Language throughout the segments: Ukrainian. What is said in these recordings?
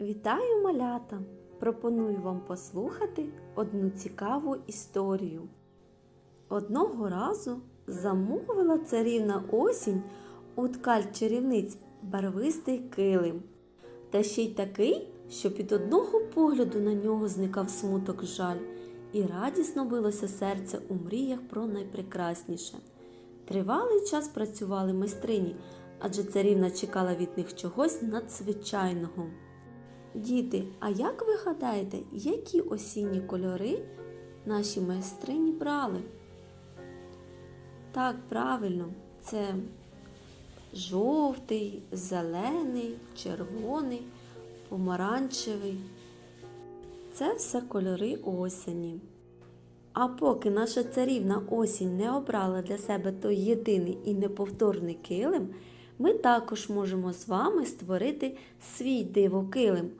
Вітаю малята! Пропоную вам послухати одну цікаву історію. Одного разу замовила царівна осінь у ткаль чарівниць барвистий килим. Та ще й такий, що під одного погляду на нього зникав смуток жаль, і радісно билося серце у мріях про найпрекрасніше. Тривалий час працювали майстрині, адже царівна чекала від них чогось надзвичайного. Діти, а як ви гадаєте, які осінні кольори наші майстрині брали? Так, правильно, це жовтий, зелений, червоний, помаранчевий. Це все кольори осені. А поки наша царівна осінь не обрала для себе той єдиний і неповторний килим, ми також можемо з вами створити свій дивокилим.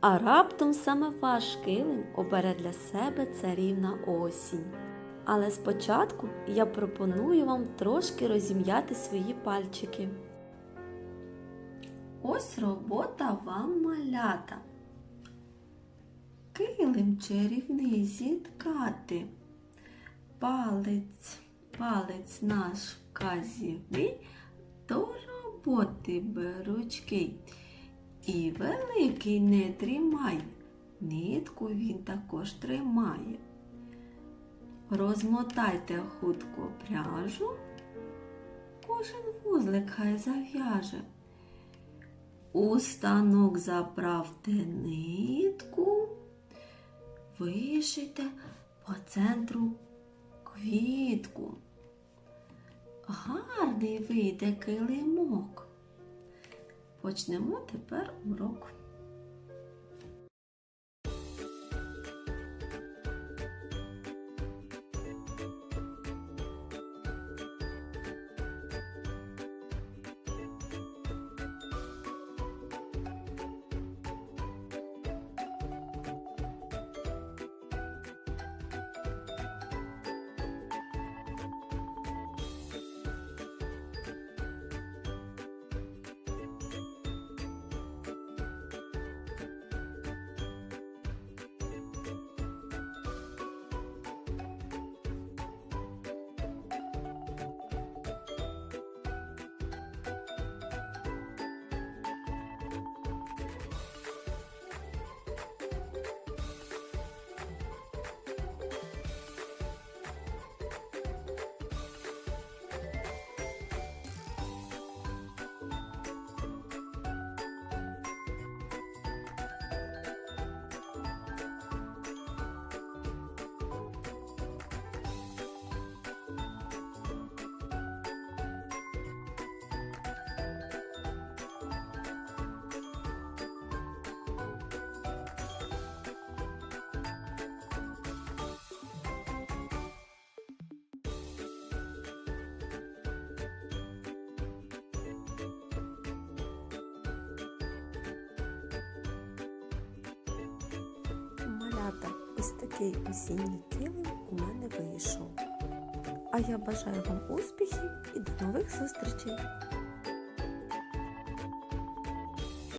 А раптом саме ваш килим обере для себе царівна осінь. Але спочатку я пропоную вам трошки розім'яти свої пальчики. Ось робота вам малята. Килим чарівний зіткати. Палець, палець наш вказівний, до роботи беручки. І великий не тримай, нитку він також тримає. Розмотайте хутко пряжу, кожен вузлик хай зав'яже. У станок заправте нитку, вишийте по центру квітку. Гарний вийде килимок. Почнемо тепер урок. Малята, ось такий осінній килим у мене вийшов. А я бажаю вам успіхів і до нових зустрічей!